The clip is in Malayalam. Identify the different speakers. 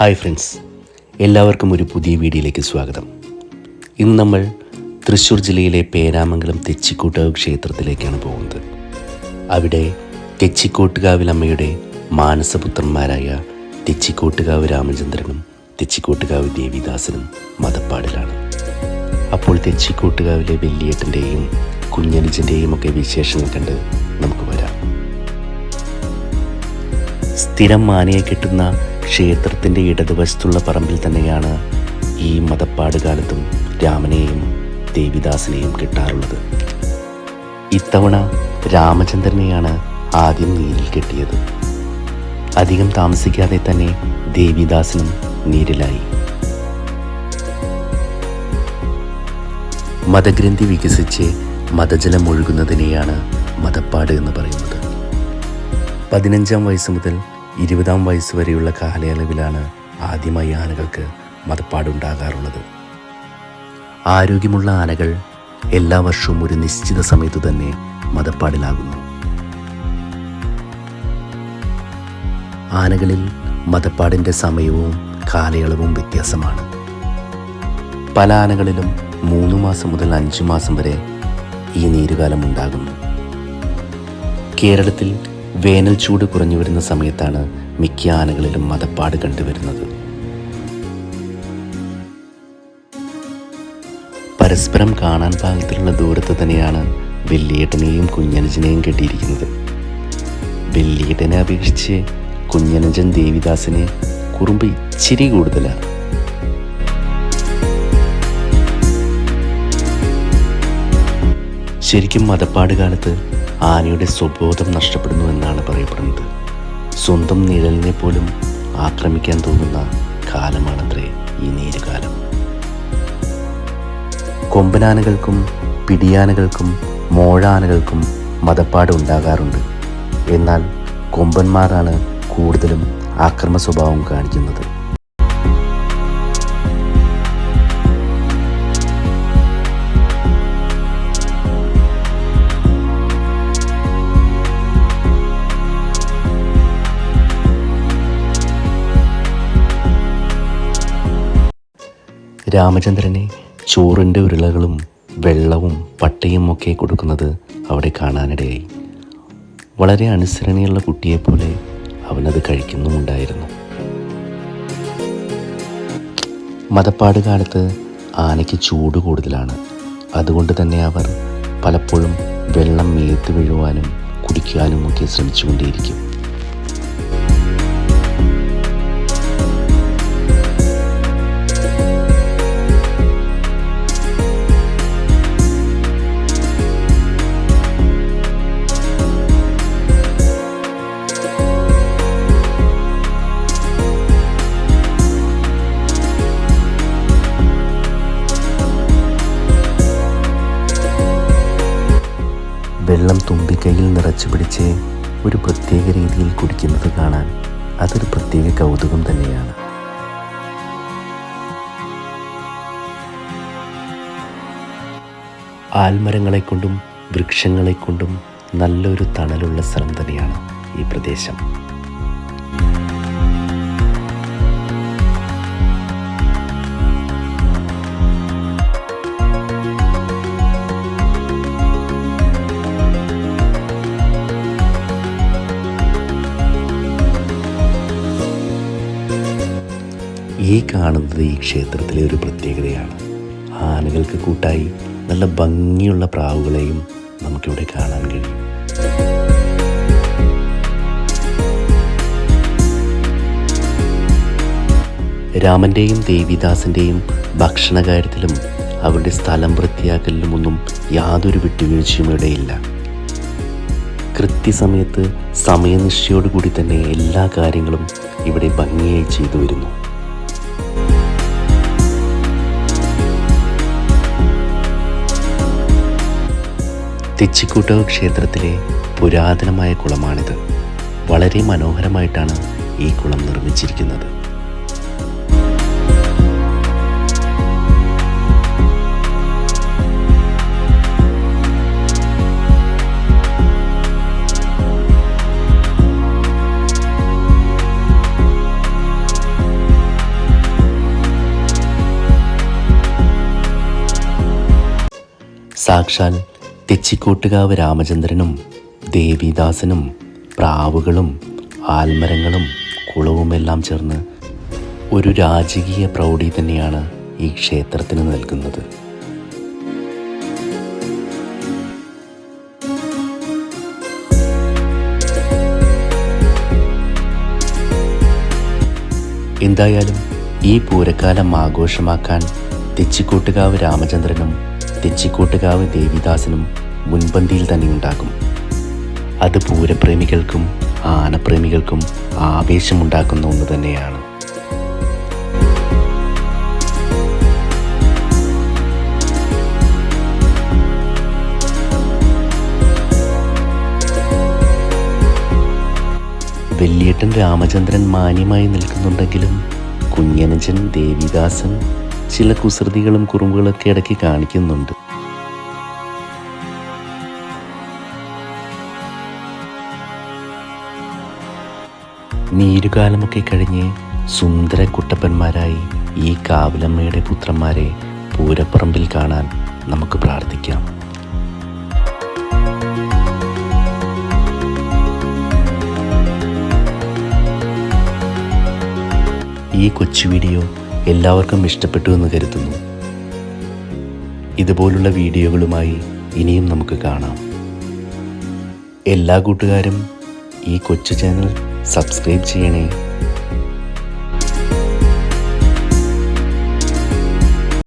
Speaker 1: ഹായ് ഫ്രണ്ട്സ് എല്ലാവർക്കും ഒരു പുതിയ വീഡിയോയിലേക്ക് സ്വാഗതം. ഇന്ന് നമ്മൾ തൃശ്ശൂർ ജില്ലയിലെ പേരാമംഗലം തെച്ചിക്കോട്ടുകാവ് ക്ഷേത്രത്തിലേക്കാണ് പോകുന്നത്. അവിടെ തെച്ചിക്കോട്ടുകാവിലമ്മയുടെ മാനസപുത്രന്മാരായ തെച്ചിക്കോട്ടുകാവ് രാമചന്ദ്രനും തെച്ചിക്കോട്ടുകാവ് ദേവിദാസനും മതപ്പാടിലാണ്. അപ്പോൾ തെച്ചിക്കോട്ടുകാവിലെ വെള്ളിയേട്ടന്റെയും കുഞ്ഞനുജന്റെയും ഒക്കെ വിശേഷങ്ങൾ കണ്ട് നമുക്ക് വരാം. സ്ഥിരം മാനയെ കെട്ടുന്ന ക്ഷേത്രത്തിന്റെ ഇടതുവശത്തുള്ള പറമ്പിൽ തന്നെയാണ് ഈ മതപ്പാട് കാലത്തും രാമനെയും ദേവിദാസിനെയും കിട്ടാറുള്ളത്. ഇത്തവണ രാമചന്ദ്രനെയാണ് ആദ്യം നീരിൽ കെട്ടിയത്. അധികം താമസിക്കാതെ തന്നെ ദേവിദാസനും നീരിലായി. മതഗ്രന്ഥി വികസിച്ച് മതജലം ഒഴുകുന്നതിനെയാണ് മതപ്പാട് എന്ന് പറയുന്നത്. പതിനഞ്ചാം വയസ്സ് മുതൽ ഇരുപതാം വയസ്സ് വരെയുള്ള കാലയളവിലാണ് ആദ്യമായി ആനകൾക്ക് മതപ്പാടുണ്ടാകാറുള്ളത്. ആരോഗ്യമുള്ള ആനകൾ എല്ലാ വർഷവും ഒരു നിശ്ചിത സമയത്ത് തന്നെ മതപ്പാടിലാകുന്നു. ആനകളിൽ മതപ്പാടിന്റെ സമയവും കാലയളവും വ്യത്യാസമാണ്. പല ആനകളിലും മൂന്ന് മാസം മുതൽ അഞ്ച് മാസം വരെ ഈ നീരുകാലം ഉണ്ടാകുന്നു. കേരളത്തിൽ വേനൽ ചൂട് കുറഞ്ഞു വരുന്ന സമയത്താണ് മിക്ക ആനകളിലും മതപ്പാട് കണ്ടുവരുന്നത്. പരസ്പരം കാണാൻ പാകത്തിലുള്ള ദൂരത്ത് തന്നെയാണ് വെള്ളിയേട്ടനെയും കുഞ്ഞനുജനെയും കെട്ടിയിരിക്കുന്നത്. വെള്ളിയേട്ടനെ അപേക്ഷിച്ച് കുഞ്ഞനുജൻ ദേവിദാസിനെ കുറുമ്പ് ഇച്ചിരി കൂടുതലാണ്. ശരിക്കും മതപ്പാട് കാലത്ത് ആനയുടെ സ്വബോധം നഷ്ടപ്പെടുന്നു എന്നാണ് പറയപ്പെടുന്നത്. സ്വന്തം നിഴലിനെ പോലും ആക്രമിക്കാൻ തോന്നുന്ന കാലമാണത്രേ ഈ നീരുകാലം. കൊമ്പനാനകൾക്കും പിടിയാനകൾക്കും മോഴാനകൾക്കും മതപ്പാട് ഉണ്ടാകാറുണ്ട്. എന്നാൽ കൊമ്പന്മാരാണ് കൂടുതലും ആക്രമ സ്വഭാവം കാണിക്കുന്നത്. രാമചന്ദ്രനെ ചോറിന്റെ ഉരുളകളും വെള്ളവും പട്ടയും ഒക്കെ കൊടുക്കുന്നത് അവിടെ കാണാനിടയായി. വളരെ അനുസരണയുള്ള കുട്ടിയെപ്പോലെ അവനത് കഴിക്കുന്നുമുണ്ടായിരുന്നു. മതപ്പാട് കാലത്ത് ആനയ്ക്ക് ചൂട് കൂടുതലാണ്. അതുകൊണ്ട് തന്നെ അവർ പലപ്പോഴും വെള്ളം മേത്ത് വീഴുവാനും കുടിക്കാനും ഒക്കെ ശ്രമിച്ചുകൊണ്ടേയിരിക്കും. വെള്ളം തുമ്പിക്കൈയിൽ നിറച്ചു പിടിച്ച് ഒരു പ്രത്യേക രീതിയിൽ കുടിക്കുന്നത് കാണാൻ അതൊരു പ്രത്യേക കൗതുകം തന്നെയാണ്. ആൽമരങ്ങളെ കൊണ്ടും വൃക്ഷങ്ങളെ കൊണ്ടും നല്ലൊരു തണലുള്ള സ്ഥലം തന്നെയാണ് ഈ പ്രദേശം. ഈ കാണുന്നത് ഈ ക്ഷേത്രത്തിലെ ഒരു പ്രത്യേകതയാണ്. ആനകൾക്ക് കൂട്ടായി നല്ല ഭംഗിയുള്ള പ്രാവുകളെയും നമുക്കിവിടെ കാണാൻ കഴിയും. രാമന്റെയും ദേവിദാസിന്റെയും ഭക്ഷണകാര്യത്തിലും അവരുടെ സ്ഥലം വൃത്തിയാക്കലിലുമൊന്നും യാതൊരു വിട്ടുവീഴ്ചയും ഇവിടെയില്ല. കൃത്യസമയത്ത് സമയനിഷ്ഠയോടുകൂടി തന്നെ എല്ലാ കാര്യങ്ങളും ഇവിടെ ഭംഗിയായി ചെയ്തു വരുന്നു. തെച്ചിക്കൂട്ടവ് ക്ഷേത്രത്തിലെ പുരാതനമായ കുളമാണിത്. വളരെ മനോഹരമായിട്ടാണ് ഈ കുളം നിർമ്മിച്ചിരിക്കുന്നത്. സാക്ഷാൽ തെച്ചിക്കോട്ടുകാവ് രാമചന്ദ്രനും ദേവിദാസനും പ്രാവുകളും ആൽമരങ്ങളും കുളവുമെല്ലാം ചേർന്ന് ഒരു രാജകീയ പ്രൗഢി തന്നെയാണ് ഈ ക്ഷേത്രത്തിന് നൽകുന്നത്. എന്തായാലും ഈ പൂരക്കാലം ആഘോഷമാക്കാൻ തെച്ചിക്കോട്ടുകാവ് രാമചന്ദ്രനും തെച്ചിക്കോട്ടുകാവ് ദേവിദാസനും മുൻപന്തിയിൽ തന്നെ ഉണ്ടാകും അത് പൂരപ്രേമികൾക്കും ആനപ്രേമികൾക്കും ആവേശമുണ്ടാക്കുന്ന ഒന്ന് തന്നെയാണ്. വെല്ലിയേട്ടൻ രാമചന്ദ്രൻ മാന്യമായി നിൽക്കുന്നുണ്ടെങ്കിലും കുഞ്ഞനജൻ ദേവിദാസൻ ചില കുസൃതികളും കുറുമ്പുകളൊക്കെ ഇടയ്ക്ക് കാണിക്കുന്നുണ്ട്. നീരുകാലമൊക്കെ കഴിഞ്ഞ് സുന്ദര കുട്ടപ്പന്മാരായി ഈ കാവിലമ്മയുടെ പുത്രന്മാരെ പൂരപ്പറമ്പിൽ കാണാൻ നമുക്ക് പ്രാർത്ഥിക്കാം. ഈ കൊച്ചു വീഡിയോ എല്ലാവർക്കും ഇഷ്ടപ്പെട്ടു എന്ന് കരുതുന്നു. ഇതുപോലുള്ള വീഡിയോകളുമായി ഇനിയും നമുക്ക് കാണാം. എല്ലാ കൂട്ടുകാരും ഈ കൊച്ചു ചാനൽ സബ്സ്ക്രൈബ് ചെയ്യണേ